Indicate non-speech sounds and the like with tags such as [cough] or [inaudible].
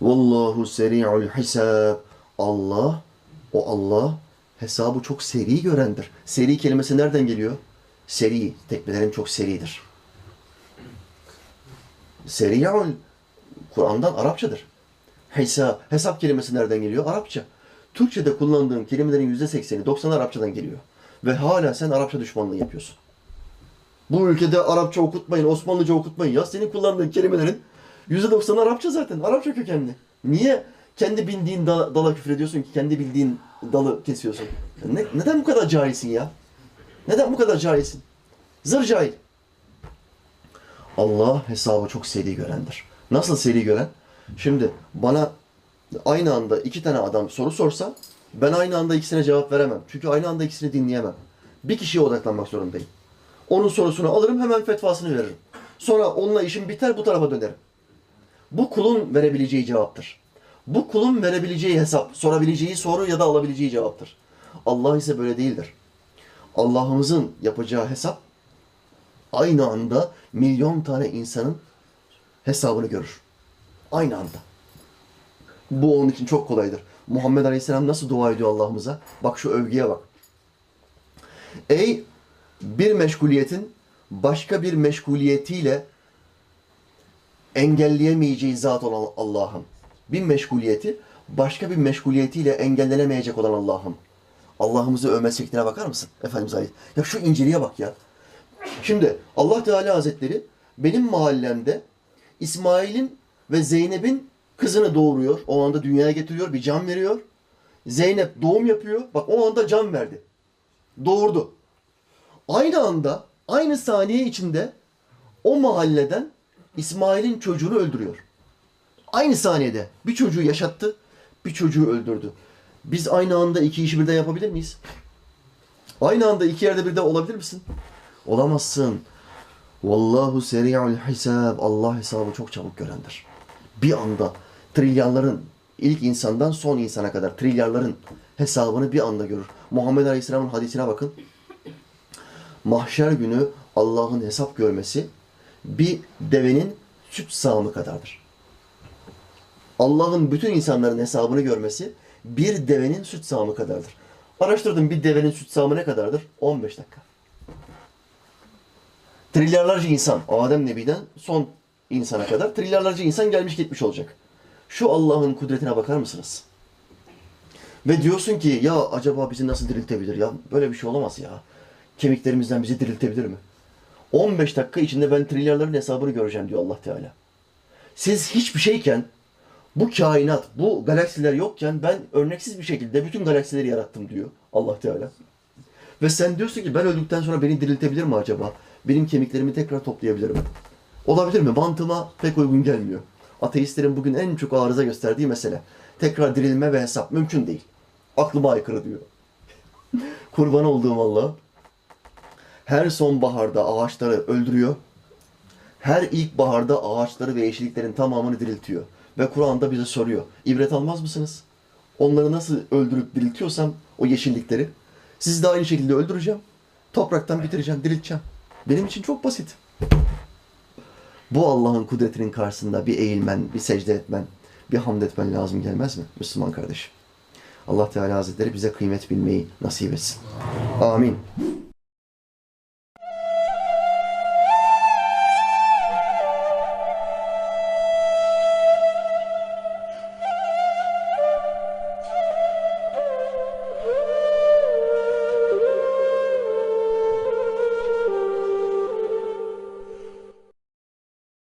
Vallahu seri'ul hisab. Allah, o Allah hesabı çok seri görendir. Seri kelimesi nereden geliyor? Seri, tekmelerim çok seridir. Seri'ul Kur'an'dan Arapçadır. Hesap, hesap kelimesi nereden geliyor? Arapça. Türkçe'de kullandığım kelimelerin yüzde sekseni, doksanı Arapçadan geliyor. Ve hala sen Arapça düşmanlığı yapıyorsun. Bu ülkede Arapça okutmayın, Osmanlıca okutmayın. Ya senin kullandığın kelimelerin yüzde doksanı Arapça zaten. Arapça kökenli. Niye kendi bildiğin da- dala küfür ediyorsun ki? Kendi bildiğin dalı kesiyorsun. Ne, neden bu kadar cahilsin ya? Neden bu kadar cahilsin? Zır cahil. Allah hesabı çok seri görendir. Nasıl seri gören? Şimdi bana aynı anda iki tane adam soru sorsa ben aynı anda ikisine cevap veremem. Çünkü aynı anda ikisini dinleyemem. Bir kişiye odaklanmak zorundayım. Onun sorusunu alırım hemen fetvasını veririm. Sonra onunla işim biter bu tarafa dönerim. Bu kulun verebileceği cevaptır. Bu kulun verebileceği hesap, sorabileceği soru ya da alabileceği cevaptır. Allah ise böyle değildir. Allah'ımızın yapacağı hesap aynı anda milyon tane insanın hesabını görür. Aynı anda. Bu onun için çok kolaydır. Muhammed Aleyhisselam nasıl dua ediyor Allah'ımıza? Bak şu övgüye bak. Ey bir meşguliyetin başka bir meşguliyetiyle engelleyemeyeceği zat olan Allah'ım. Bir meşguliyeti başka bir meşguliyetiyle engellenemeyecek olan Allah'ım. Allah'ımızı övme şekline bakar mısın? Efendimiz Aleyhisselam. Ya şu inceliğe bak ya. Şimdi Allah Teala Hazretleri benim mahallemde İsmail'in ve Zeynep'in kızını doğuruyor. O anda dünyaya getiriyor, bir can veriyor. Zeynep doğum yapıyor. Bak o anda can verdi. Doğurdu. Aynı anda, aynı saniye içinde o mahalleden İsmail'in çocuğunu öldürüyor. Aynı saniyede bir çocuğu yaşattı, bir çocuğu öldürdü. Biz aynı anda iki işi birden yapabilir miyiz? Aynı anda iki yerde birden olabilir misin? Olamazsın. Vallahu seri'ul hisab. Allah hesabı çok çabuk görendir. Bir anda trilyarların ilk insandan son insana kadar trilyarların hesabını bir anda görür. Muhammed Aleyhisselam'ın hadisine bakın. Mahşer günü Allah'ın hesap görmesi bir devenin süt sağımı kadardır. Allah'ın bütün insanların hesabını görmesi bir devenin süt sağımı kadardır. Araştırdım bir devenin süt sağımı ne kadardır? 15 dakika. Trilyarlarca insan, Adem Nebi'den son insana kadar trilyarlarca insan gelmiş gitmiş olacak. Şu Allah'ın kudretine bakar mısınız? Ve diyorsun ki ya acaba bizi nasıl diriltebilir ya? Böyle bir şey olamaz ya. Kemiklerimizden bizi diriltebilir mi? 15 dakika içinde ben trilyarların hesabını göreceğim diyor Allah Teala. Siz hiçbir şeyken bu kainat, bu galaksiler yokken ben örneksiz bir şekilde bütün galaksileri yarattım diyor Allah Teala. Ve sen diyorsun ki ben öldükten sonra beni diriltebilir mi acaba? Benim kemiklerimi tekrar toplayabilir mi? Olabilir mi? Mantığıma pek uygun gelmiyor. Ateistlerin bugün en çok arıza gösterdiği mesele. Tekrar dirilme ve hesap mümkün değil. Aklıma aykırı diyor. [laughs] Kurban olduğum Allah her sonbaharda ağaçları öldürüyor. Her ilkbaharda ağaçları ve yeşilliklerin tamamını diriltiyor. Ve Kur'an'da bize soruyor. İbret almaz mısınız? Onları nasıl öldürüp diriltiyorsam o yeşillikleri sizi de aynı şekilde öldüreceğim. Topraktan bitireceğim, dirilteceğim. Benim için çok basit. Bu Allah'ın kudretinin karşısında bir eğilmen, bir secde etmen, bir hamd etmen lazım gelmez mi Müslüman kardeşim? Allah Teala Hazretleri bize kıymet bilmeyi nasip etsin. Amin.